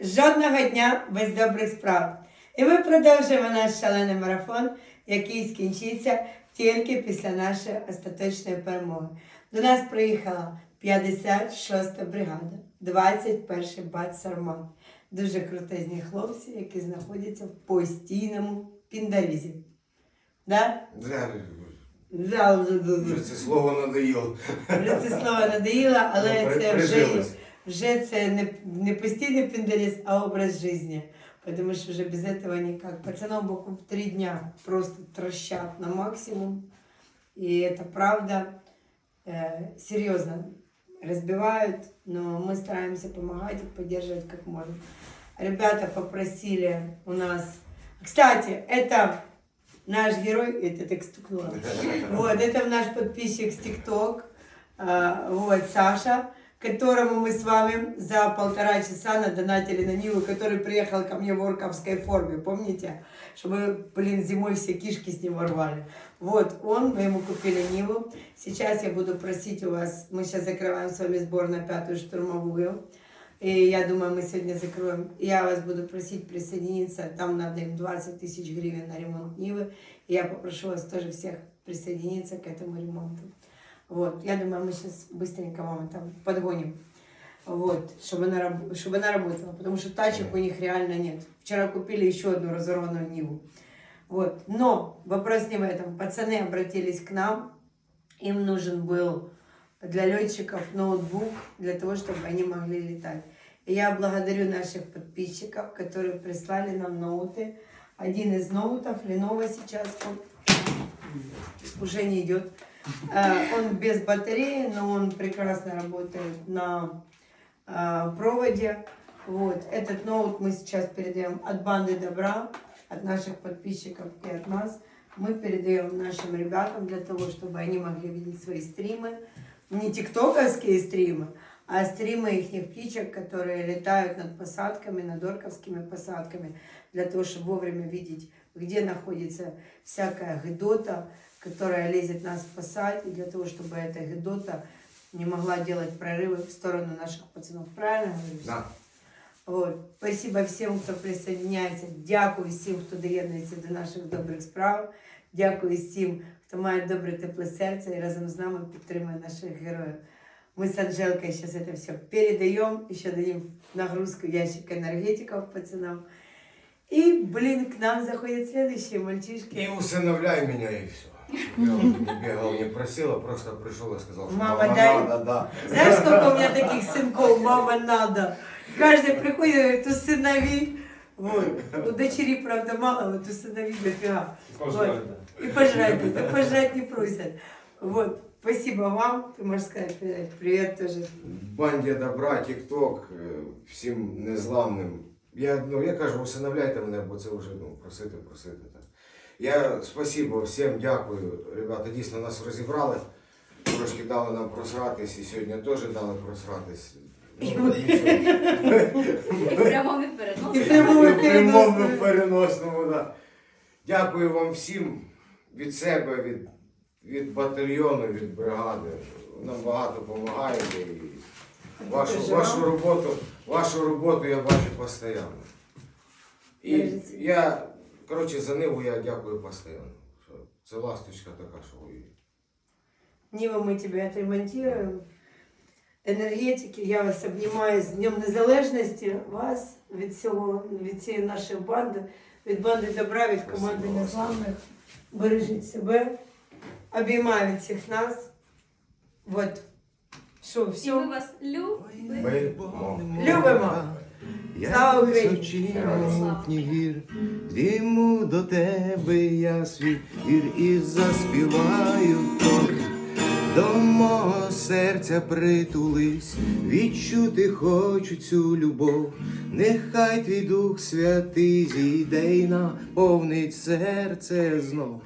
Жодного дня без добрих справ. І ми продовжуємо наш шалений марафон, який скінчиться тільки після нашої остаточної перемоги. До нас приїхала 56-та бригада, 21-й бат Сармат. Дуже крутезні хлопці, які знаходяться в постійному піндалізі. Да? Да, Да, вже- це слово надоїло. вже це слово надоїло, але Ну, це вже. вже це не, не постійний піндаліз, а образ життя. Потому что уже без этого никак. Пацанов буквально в три дня просто трощат на максимум. И это правда э, серьезно разбивают, но мы стараемся помогать и поддерживать как можем. Ребята попросили у нас... Кстати, это наш герой, это так стукнуло. Вот, это наш подписчик с ТикТок, а, вот, Саша, которому мы с вами за полтора часа надонатили на Ниву, который приехал ко мне в орковской форме, помните? Что мы, блин, зимой все кишки с него рвали. Вот, он, мы ему купили Ниву. Сейчас я буду просить у вас, мы сейчас закрываем с вами сбор на пятую штурмовую. И я думаю, мы сегодня закроем. Я вас буду просить присоединиться. Там надо им 20 тысяч гривен на ремонт Нивы. И я попрошу вас тоже всех присоединиться к этому ремонту. Вот, я думаю, мы сейчас быстренько маму там подгоним. Вот, чтобы она, чтобы она работала, потому что тачек у них реально нет. Вчера купили еще одну разорванную Ниву. Вот, но вопрос не в этом. Пацаны обратились к нам, им нужен был для летчиков ноутбук, для того, чтобы они могли летать. И я благодарю наших подписчиков, которые прислали нам ноуты. Один из ноутов, Lenovo сейчас, он уже не идет. Э, Он без батареи, но он прекрасно работает на э, проводе. Вот. Этот ноут мы сейчас передаем от банды добра, от наших подписчиков и от нас. Мы передаем нашим ребятам для того, чтобы они могли видеть свои стримы. Не тиктоковские стримы, а стримы их птичек, которые летают над посадками, над орковскими посадками, для того, чтобы вовремя видеть, где находится всякая гедота, которая лезет нас спасать, и для того, чтобы эта гедота не могла делать прорывы в сторону наших пацанов. Правильно говорю? Да. Вот. Спасибо всім, хто присоединяється. Дякую всім, хто доєднується до наших добрих справ. Дякую всім, хто має добре тепле серце і разом з нами підтримує наших героїв. Мы с Анжелкой сейчас это все передаем, еще дадим нагрузку ящик энергетиков пацанам. И, блин, к нам заходят следующие мальчишки. І усиновляй мене, і все. Я не бегал, не просила, просто пришел и сказал, что Мама, мама, дай. надо, да. Знаешь, сколько у меня таких сынков, мама, надо. Каждый приходит и говорит, усынови. Вот. У дочери, правда, мало, вот усынови дофига. Вот. И пожрать, да, пожрать не просят. Вот. Спасибо вам. Ты можешь сказать передать привет тоже. Банді добра, тік-ток, е, всім незламним. Я, ну, я кажу, усиновляйте мене, бо це вже ну, просити, просити. Так. Я спасибо всім дякую. Ребята дійсно нас розібрали. Трошки дали нам просратись, і сьогодні теж дали просратись. Ну, І в прямому І переносі. в прямому В прямому переносному. переносному, да. Дякую вам всім від себе, від, від батальйону, від бригади. Нам багато допомагаєте. І вашу, вашу роботу, вашу роботу я бачу постійно. І я, коротше, за Ниву я дякую постійно. Це ласточка така, що воює. Нива, мы тебе отремонтируем. Енергетики, я вас обнімаю з Днем Незалежності, вас від всього, від цієї нашої банди, від банди добра, від команди незламних. Бережіть себе, обіймаю всіх нас. Вот. Що, І ми все? вас любимо. Ми Любимо! Слава Україні! Гір, Діму до тебе я свій гір і заспіваю тобі. До мого серця притулись, відчути хочу цю любов. Нехай твій Дух Святий зійде й наповнить серце знов.